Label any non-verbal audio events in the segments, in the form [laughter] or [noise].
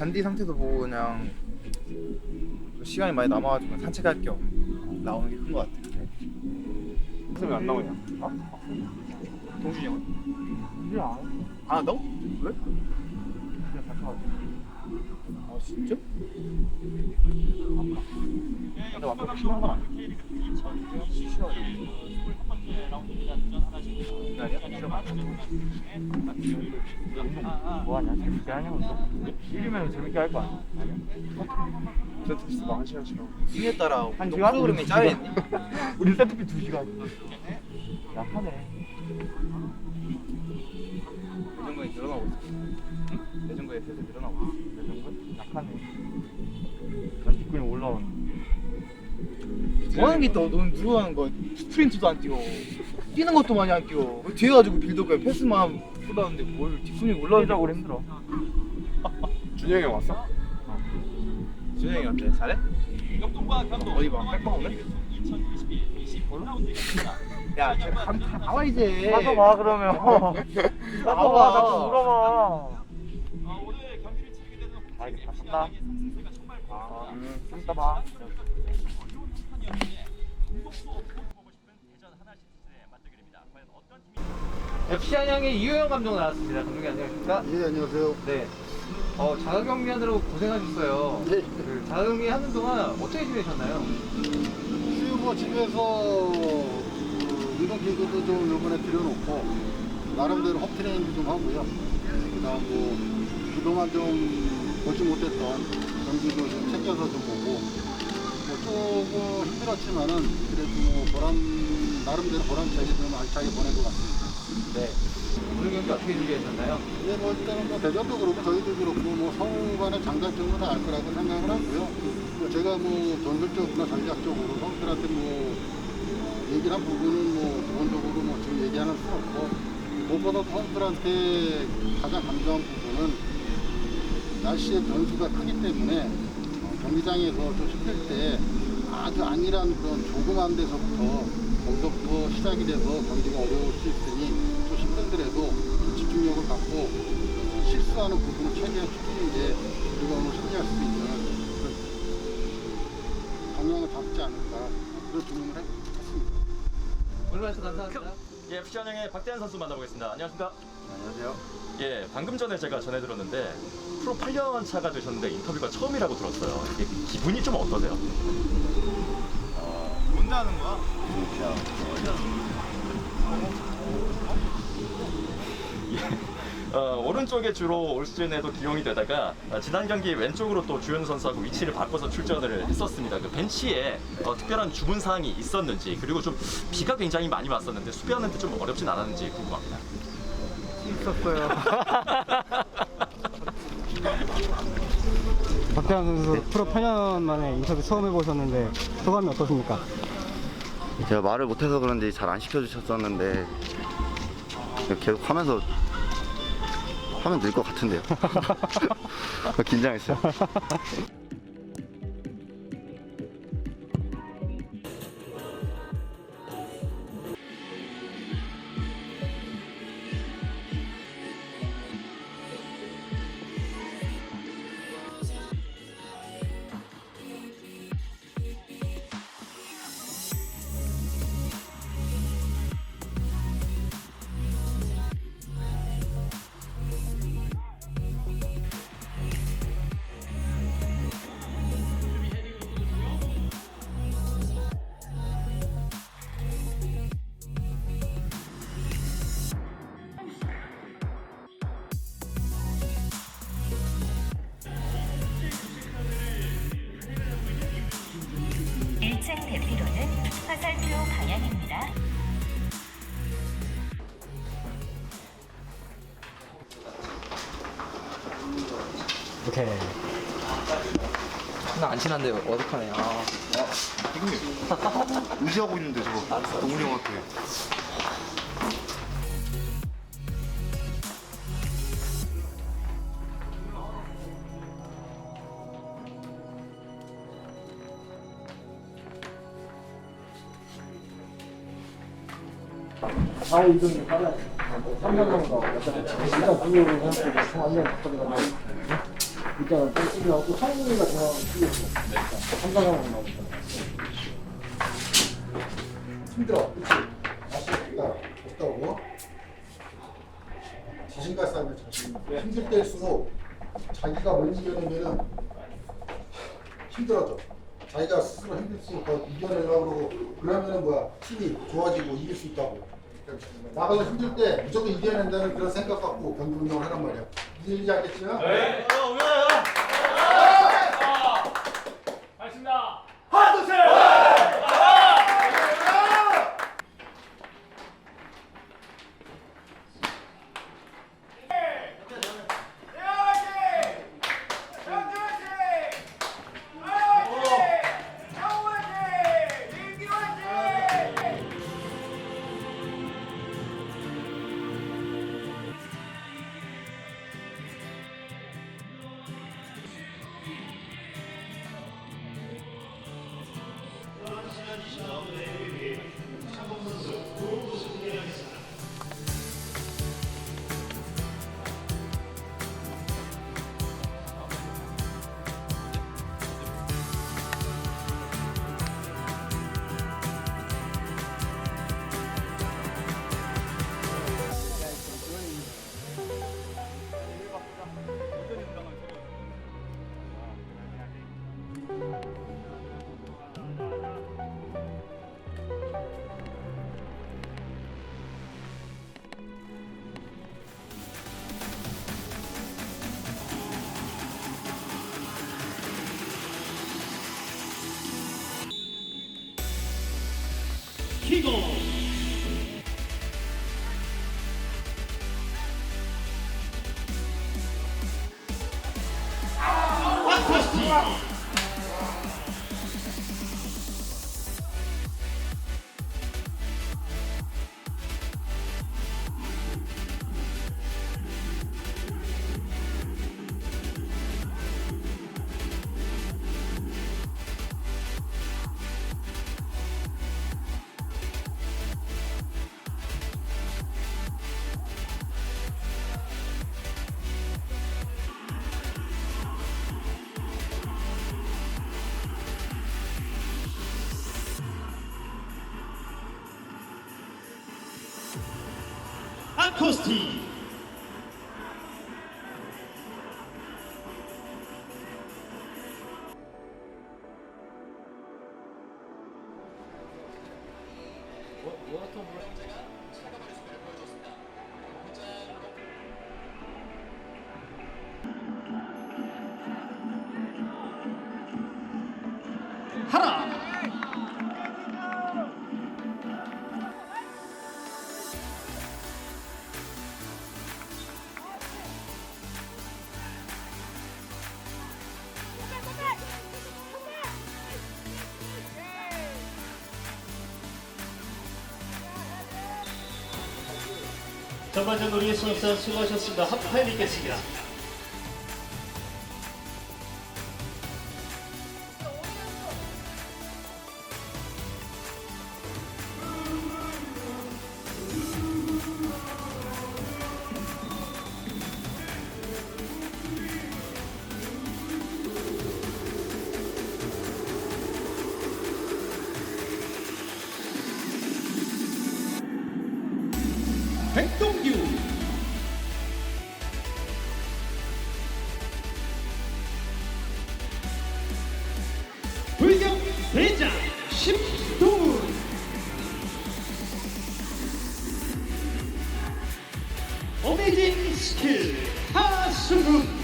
잔디 상태도 보고 그냥 시간이 많이 남아가지고 산책할 겸 나오는 게 큰 것 같아. 선생님 안 나오냐? 동준이 형은? 이제 안. 안 한다고? 왜? 그냥 가. 아 진짜? 근데 완전 심한 건 아니야. 뭐하냐? 재밌게 하냐 운동? 이기면 재밌게 할 거 아니야? 세트피스 한 시간씩 하고 이에 따라 한 운동 시간? 프로그램이 짜여 있니? 우리 세트피스 2시간 약하네 내전거에 늘어나고 있어. 내전거에 슬슬 늘어나고 있어. 난 뒷근이 올라오는 뭐 하는 게 있다. 너는 누구 하는 거야? 스프린트도 안 뛰어. 뛰는 것도 많이 안 뛰어. 뒤에 가지고 빌드업에 패스만 쏟았는데 뭘 뒷손이 올라오는 올라오고 힘들어 [laughs] 준영이 형 왔어? 준영이 어때? 잘해? 어디 봐. 백방 오네? 야, 쟤 감, 다 나와 이제. 가서 봐 그러면 [laughs] 가서 봐 자꾸 물어봐 아 이게 다 샀다 아 음, 이따 봐 FC 한양의 이효영 감독 나왔습니다. 감독님 안녕하십니까? 예 안녕하세요 네. 어, 자가격리 하느라고 고생하셨어요. 네. 그 자가격리 하는 동안 어떻게 지내셨나요? 수유 뭐 집에서 그 운동기구도 좀 요번에 들여놓고 나름대로 홈트레이닝도 좀 하고요 그다음 뭐 그동안 좀 보지 못했던 경기도 좀 챙겨서 좀 보고 뭐 조금 힘들었지만은 그래도 뭐 보람 나름대로 보람차게 좀 알차게 보낸 것 같습니다 네. 오늘 경기 어떻게 준비하셨나요? 예, 뭐 일단은 뭐 대전도 그렇고 저희도 그렇고 뭐 간의 장단점은 다 알 거라고 생각을 하고요. 뭐 제가 뭐 전술적으로나 전략적으로 선수들한테 뭐 어, 얘기를 한 부분은 뭐 기본적으로 뭐 지금 얘기하는 수 없고 무엇보다 선수들한테 가장 감사한 부분은 날씨의 변수가 크기 때문에 어, 경기장에서 좀 힘들 때 아주 안일한 그런 조그만 데서부터 거기서부터 시작이 돼서 경기가 어려울 수 있으니 좀 힘들더라도 좀 집중력을 갖고 어, 실수하는 부분을 최대한 줄이는 게 우리가 오늘 승리할 수 있는 그런 방향을 잡지 않을까 그런 주문을 해- 했습니다. 오늘 말씀 감사합니다. 예, FC 한양의 박대한 선수 만나보겠습니다. 안녕하십니까? 안녕하세요 예, 방금 전에 제가 전해 들었는데 프로 8년 차가 되셨는데 인터뷰가 처음이라고 들었어요. 이게 기분이 좀 어떠세요? 뭔데 하는 거야? 어, 오른쪽에 주로 올 시즌에도 기용이 되다가 어, 지난 경기 왼쪽으로 또 주현 선수하고 위치를 바꿔서 출전을 했었습니다. 그 벤치에 어, 특별한 주문 사항이 있었는지 그리고 좀 비가 굉장히 많이 왔었는데 수비하는데 좀 어렵진 않았는지 궁금합니다. 있었어요 [laughs] 박대환 선수 프로 8년 만에 인터뷰 처음 해보셨는데 소감이 어떠십니까? 제가 말을 못해서 그런지 잘 안 시켜주셨었는데 계속 하면서 하면 늘 것 같은데요. [laughs] [laughs] 긴장했어요. 오케이. 나안 친한데 어색하네. 아. 어? 형님 의지하고 있는데 저거 동훈이 형한테 아, 좌우 이동이 빨라요. 뭐 3년 정도. 일단 분류를 해서 총한명 바꿔야 되거든요. 땡기하고 또 성훈이가 좋아하는 튀겼어. 한가강으로 나오잖아. 힘들어. 그치? 맛있다. 없다고? 자신감 쌓으면 자신. 힘들 때일수록 자기가 못 이겨내면은 힘들어져. 자기가 스스로 힘들수록 더 이겨내려고 그러고 그러면은 뭐야 힘이 좋아지고 이길 수 있다고. 나가서 힘들 때 무조건 이겨낸다는 그런 생각 갖고 경기 운동을 하란 말이야. 이해되지 않겠지요? 네. 아 코스 전반전 우리의 수업사 수고하셨습니다. 합파해 드리겠습니다. 백동 어메이징 스킬 하수근 홍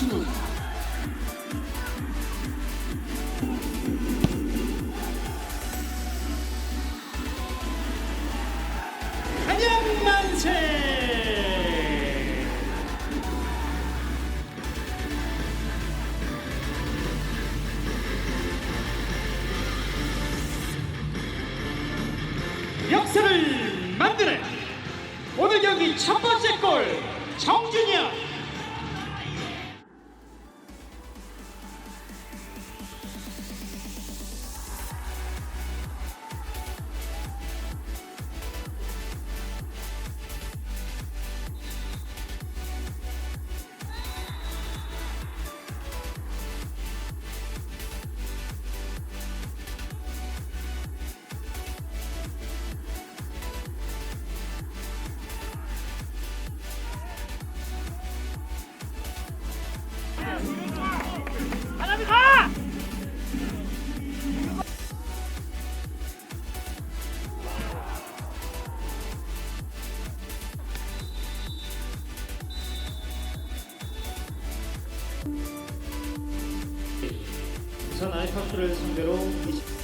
신호. 한양 만세. 역사를 만드네. 오늘 경기 첫 번째 부산 아이파크를 상대로 20